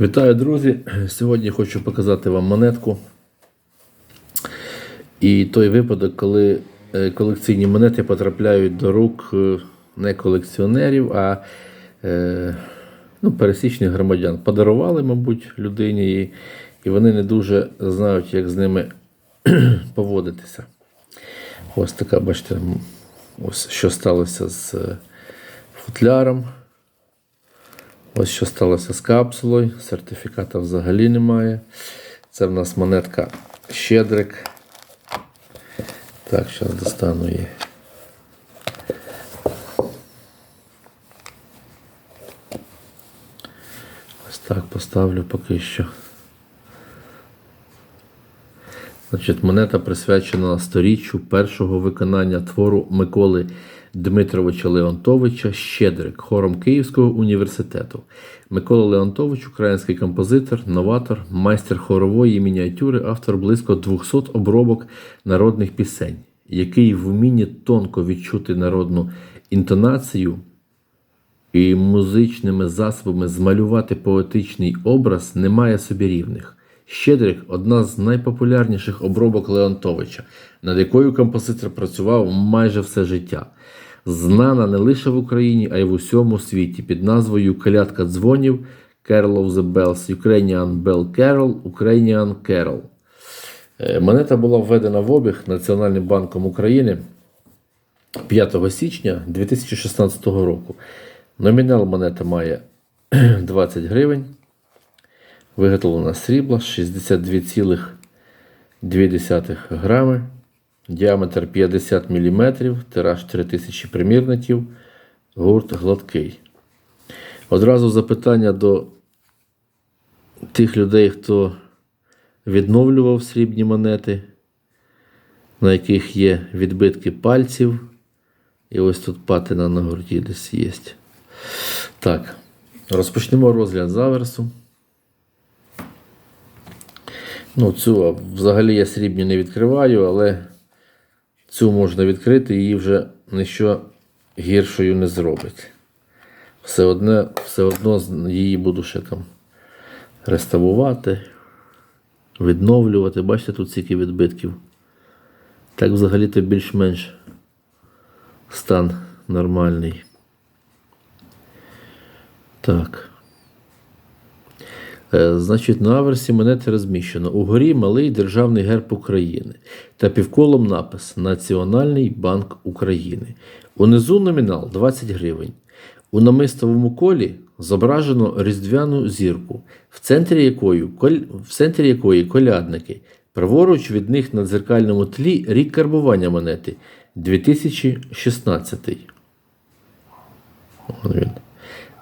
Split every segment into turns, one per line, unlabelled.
Вітаю, друзі! Сьогодні хочу показати вам монетку. І той випадок, коли е, колекційні монети потрапляють до рук е, не колекціонерів, а е, ну, пересічних громадян. Подарували, мабуть, людині, і, і вони не дуже знають, як з ними поводитися. Ось така, бачите, ось що сталося з футляром. Ось що сталося з капсулою. Сертифіката взагалі немає. Це в нас монетка Щедрик. Так, зараз достану її. Ось так поставлю поки що. Значить, монета присвячена сторіччю першого виконання твору Миколи Дмитровича Леонтовича Щедрик хором Київського університету. Микола Леонтович, український композитор, новатор, майстер хорової мініатюри, автор близько 200 обробок народних пісень, який в вмінні тонко відчути народну інтонацію і музичними засобами змалювати поетичний образ немає собі рівних. Щедрик одна з найпопулярніших обробок Леонтовича, над якою композитор працював майже все життя. Знана не лише в Україні, а й в усьому світі під назвою Калятка дзвонів Carol of the Bells, Ukrainian Bell Carol, Ukrainian Carol. Е, Монета була введена в обіг Національним банком України 5 січня 2016 року. Номінал монета має 20 гривень. Виготовлена срібла 62,2 грами. Діаметр 50 мм, тираж 3000 примірників, гурт гладкий. Одразу запитання до тих людей, хто відновлював срібні монети, на яких є відбитки пальців. І ось тут патина на гурті десь є. Так, розпочнемо розгляд заверсу. Ну, цю взагалі я срібні не відкриваю, але цю можна відкрити, її вже ніщо гіршою не зробить. Все, одне, все одно її буду ще там реставрувати, відновлювати. Бачите, тут стільки відбитків. Так взагалі-то більш-менш стан нормальний. Так. Е, Значить, на аверсі монети розміщено. Угорі малий державний герб України та півколом напис Національний банк України. Унизу номінал 20 гривень. У намистовому колі зображено різдвяну зірку, в центрі якої, в центрі якої колядники. Праворуч від них на дзеркальному тлі рік карбування монети 2016. Вон він.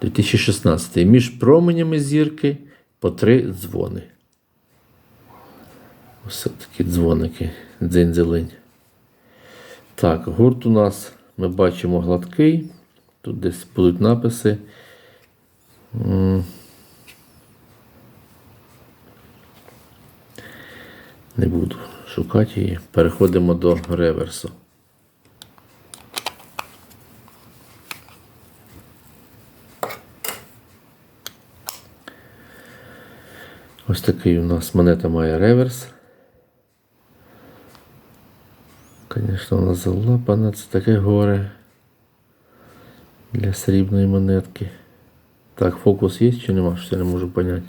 2016. Між променями зірки по три дзвони. Ось такі дзвоники. Дзинь-зелень. Так, гурт у нас ми бачимо гладкий. Тут десь будуть написи. Не буду шукати її. Переходимо до реверсу. Ось такий у нас монета має реверс. Звісно, вона залапана, це таке горе для срібної монетки. Так, фокус є чи нема? Що я не можу поняти.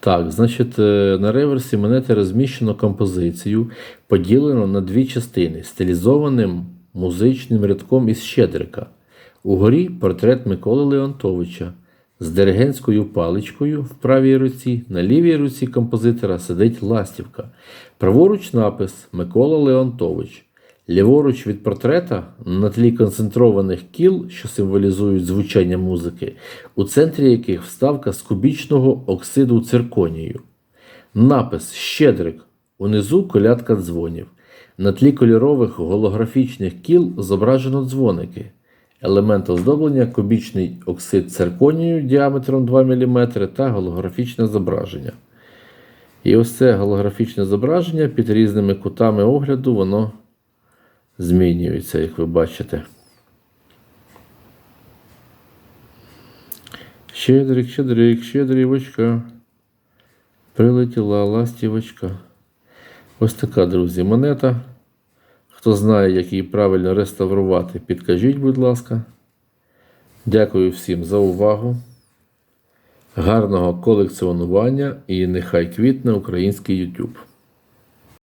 Так, значить, е, на реверсі монети розміщено композицію, поділено на дві частини стилізованим музичним рядком із Щедрика. Угорі портрет Миколи Леонтовича з диригентською паличкою в правій руці, на лівій руці композитора сидить ластівка. Праворуч напис Микола Леонтович. Ліворуч від портрета на тлі концентрованих кіл, що символізують звучання музики, у центрі яких вставка з кубічного оксиду цирконію. Напис Щедрик. Унизу колядка дзвонів. На тлі кольорових голографічних кіл зображено дзвоники елемент оздоблення, кубічний оксид цирконію діаметром 2 мм та голографічне зображення. І ось це голографічне зображення під різними кутами огляду воно змінюється, як ви бачите. Щедрик, щедрик, щедрівочка. Прилетіла ластівочка. Ось така, друзі, монета. Хто знає, як її правильно реставрувати, підкажіть, будь ласка. Дякую всім за увагу. Гарного колекціонування і нехай квітне український YouTube.